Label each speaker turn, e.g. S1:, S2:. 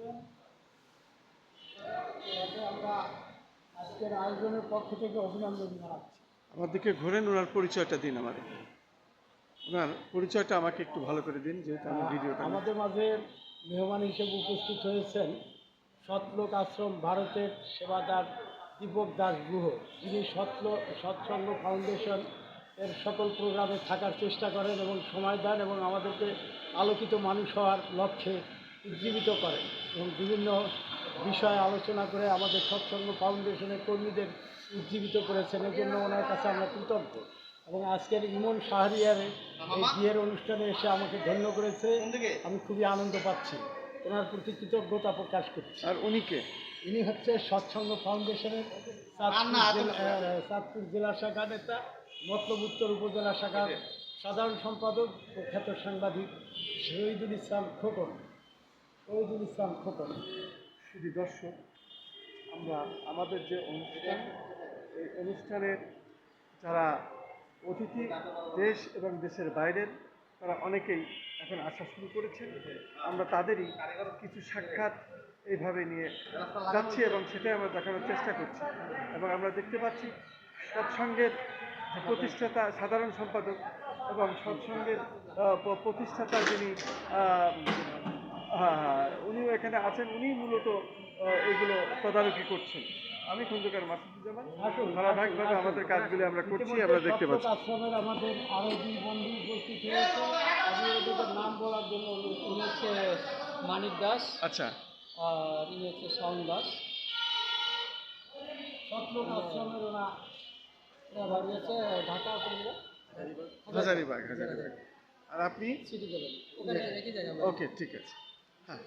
S1: করেছেন। আমরা আজকের আয়োজনের পক্ষ থেকে অভিনন্দন জানাচ্ছি।
S2: আমার দিকে ঘোরেন ওনার পরিচয়টা দিন আমাদের ওনার পরিচয়টা আমাকে একটু ভালো করে দিন যেহেতু আমি ভিডিওটা
S1: আমাদের মাঝে মেহমান হিসেবে উপস্থিত হয়েছেন সৎলোক আশ্রম ভারতের সেবাদার দীপক দাস গুহ। যিনি সৎলো সৎসঙ্গ ফাউন্ডেশন এর সকল প্রোগ্রামে থাকার চেষ্টা করেন এবং সময় দেন এবং আমাদেরকে আলোকিত মানুষ হওয়ার লক্ষ্যে উজ্জীবিত করেন এবং বিভিন্ন বিষয়ে আলোচনা করে আমাদের সৎসঙ্গ ফাউন্ডেশনের কর্মীদের উজ্জীবিত করেছেন। এর জন্য ওনার কাছে আমরা কৃতজ্ঞ। এবং আজকের ইমন শাহরিয়ারে এই বিয়ের অনুষ্ঠানে এসে আমাকে ধন্য করেছে। আমি খুবই আনন্দ পাচ্ছি। ওনার প্রতি কৃতজ্ঞতা প্রকাশ করছি।
S2: আর উনিকে
S1: ইনি হচ্ছে সৎসঙ্গ ফাউন্ডেশনের চাঁদপুর জেলা শাখা নেতা মতলব উত্তর উপজেলা শাখার সাধারণ সম্পাদক প্রখ্যাত সাংবাদিক শহীদুল ইসলাম খোকন। শহীদুল ইসলাম খোকন
S2: শুধু দর্শক, আমরা আমাদের যে অনুষ্ঠান, এই অনুষ্ঠানের যারা অতিথি দেশ এবং দেশের বাইরের, তারা অনেকেই এখন আসা শুরু করেছেন। আমরা তাদেরই কিছু সাক্ষাৎ এইভাবে নিয়ে যাচ্ছি এবং সেটাই আমরা দেখানোর চেষ্টা করছি। এবং আমরা দেখতে পাচ্ছি সৎসঙ্গের প্রতিষ্ঠাতা, সাধারণ সম্পাদক এবং সৎসঙ্গের প্রতিষ্ঠাতা যিনি আহ, হ্যাঁ উনিও এখানে আছেন উনি মূলত এগুলো তদারকি করছেন। আমি খন্দকার মাসুদুজ্জামান। ধারাবাহিকভাবে আমাদের কাজগুলি আমরা করছি আমরা দেখতে পাচ্ছি।
S1: আশ্রমের আমাদের আরও দুই বন্ধু উপস্থিত হয়েছে। আমি ওদের নাম বলার জন্য
S3: উনি হচ্ছে মানিক দাস
S2: আচ্ছা।
S3: আর ইনি হচ্ছে শাওন দাস।
S1: সৎলোক আশ্রমের
S3: এরা বাড়ি হচ্ছে ঢাকা
S2: হাজারিবাগ হাজারিবাগ। আর আপনি?
S3: সিটি
S2: ওকে ঠিক আছে। হ্যাঁ